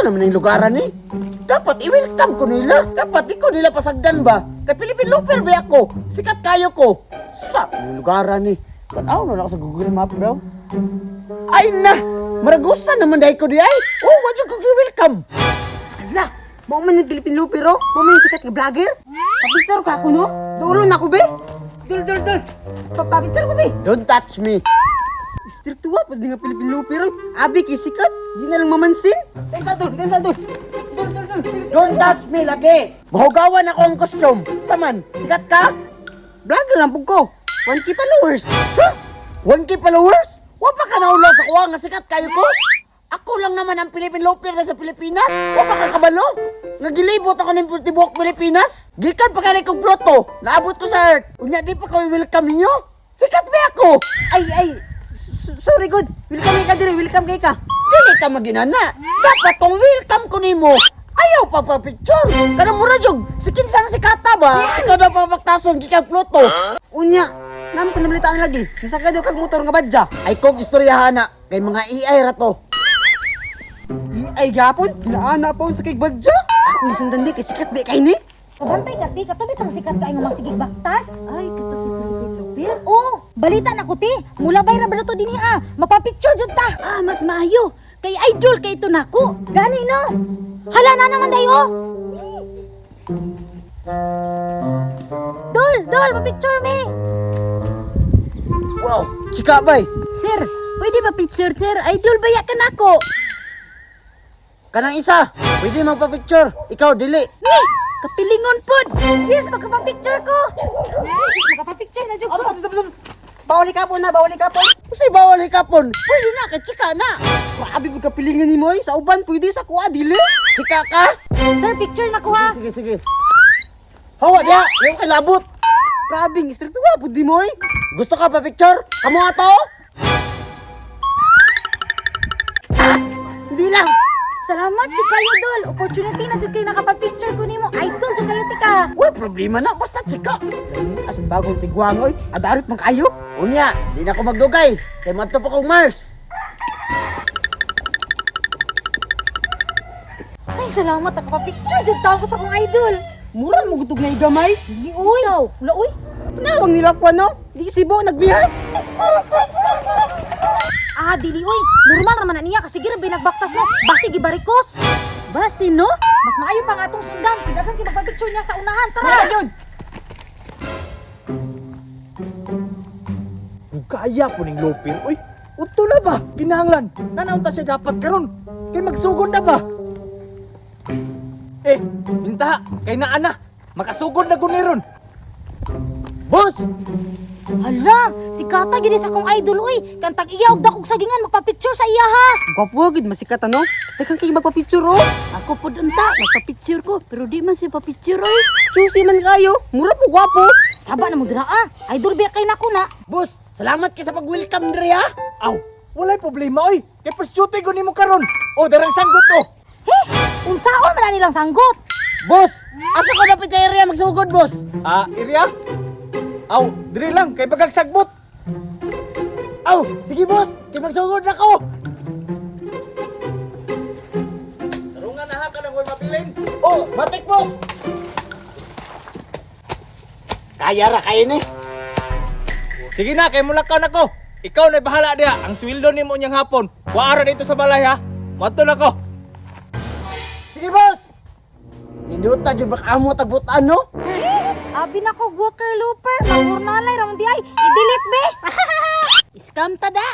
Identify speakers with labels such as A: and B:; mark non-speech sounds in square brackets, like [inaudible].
A: Unsa naman yung lugaran ni? Dapat i-welcome ko nila. Dapat ikaw nila pasagdan ba? Kay Philippine Looper ba ako? Sikat kayo ko. Sa lugaran ni. Tanaw na ako sa Google Map, bro. Ay na! Maragusa naman dahil ko di ay. Oh, yung kong welcome.
B: Ala, mao man yung Philippine Looper oh. Mao man yung sikat nga vlogger. Papicture ka ako no? Dulo na ako be. Dul dul dul. Papapicture ko be.
A: Don't touch me.
B: Strict wa pud nga Philippine Looper oh. Abi kay sikat. Di na lang mamansin. Tensa dul, tensa dul. Dul dul dul.
A: Don't touch me lagi. Mahugawan ako ang costume. Saman, sikat ka?
B: Vlogger ang pug ko. 1k followers.
A: Huh? 1K followers? Wa pa ka naula sa kuha nga sikat kayo ko? Ako lang naman ang Philippine Looper na sa Pilipinas. Wa pa ka kabalo? Nagilibot ako ng tibuok Pilipinas. Gikan pa kali kong. Naabot ko sa earth. Unya di pa ko welcome ninyo. Sikat ba ako?
B: Ay ay. Sorry good. Welcome kay ka dire, welcome kay ka.
A: Dili ka maginana. Dapat tong welcome ko nimo. Ayaw pa pa picture. Kanang mura jog. Si kinsang sikata ba? Ikaw na pa magtason gikan ploto.
B: Unya, nam ko nabalitaan lagi. Nasakay daw kag motor nga badja.
A: Ay kog istoryahan na. Kay mga AI ra to.
B: Ay gapon, naana pa sa kay badja. Ako sundan di kay sikat be kay ni.
C: Kabantay ka, ti. Katuloy tong sikat ka nga magsigig baktas. Ay, kato si Philippine Lupir. Oh, balita na ko, ti. Mula bay ra ba na to din ah. Mapapicture jud ta. Ah, mas maayo. Kay idol kay ito nako. Gani no. Hala na naman dayo. Dol, dol, mapicture me.
A: Wow, chika bay.
C: Sir, pwede ba picture, sir? Idol baya ka nako.
A: Kanang isa, pwede magpa-picture. Ikaw, dili.
C: Ni, kapilingon pod. Yes, magpapicture ko. Yes, magpapicture na jud ko.
B: Ka po na, bawali ka po.
A: Kasi bawal hikapon. Pwede na, kay chika na.
B: Grabe pud kapilingan ni mo eh. Sa uban pwede sa kuha dili.
A: Chika ka?
C: Sir, picture na ko ha.
A: Sige, sige. Hawa diya, yung kilabot.
B: Grabe, strict wa pud di mo eh.
A: Gusto ka pa picture? Kamu ato?
B: Hindi lang.
C: Salamat jud kayo dol. Opportunity na jud kayo nakapapicture ko nimo. Idol jud kayo tika.
A: Uy, problema na. Basta chika.
B: As bagong tigwang oy. Adarit man kayo.
A: Unya, di na ako magdugay. Kay madto pa kong Mars.
C: Ay, salamat nakapapicture jud ta ako sa akong idol.
B: Mura mo gutog na igamay.
C: Uy. Uy.
B: Nawang nila ko no. Di sibo nagbihas.
C: Ah, dili uy. Normal raman na niya kasi gira binagbaktas no. Basi gibarikos. Basi no? Mas maayo pa nga atong sundan. Kidagan kay magpapicture niya sa unahan. Tara.
B: jud.
D: Kaya po ning lupir. Uy, uto na ba? Kinahanglan. Nanaunta siya dapat karon. Kay magsugod na ba? Eh, minta, kay naa na. Makasugod na guniron.
A: Boss!
C: Hala, si Kata gid sa akong idol uy. Kantag iya og dakog sagingan magpapicture sa iya ha.
B: Gwapo gid masikat ano. Tekan kay magpa-picture oh.
C: Ako pod unta, magpapicture ko, pero di man siya papicture oy.
B: Chusi man kayo. Mura po gwapo.
C: Saba na mo dira ah. Idol biya kay nako na.
A: Boss, salamat kay sa pag-welcome diri ha.
D: Aw, walay problema oy. Kay pasyute ko nimo karon. O darang sanggot to.
C: He, unsaon man nilang sanggot?
A: Boss, asa ko dapat kay area magsugod, boss?
D: Ah, iriya? Aw, diri lang kay pagagsagbot.
A: Aw, sige boss, kay magsugod na ko.
D: Tarungan na ha ka nang way mabilin.
A: Oh, batik boss. Kaya ra kayo ni.
D: Sige na, kay mulakaw na ko. Ikaw na bahala diha. Ang sweldo nimo niyang hapon. Waara dito sa balay ha. Mato na ko.
A: Sige boss. Ninduta jud baka amo tabutan no?
C: Abi na ko Walker Looper, mangurnalay ra man di ay. I-delete be. [laughs] Scam ta da.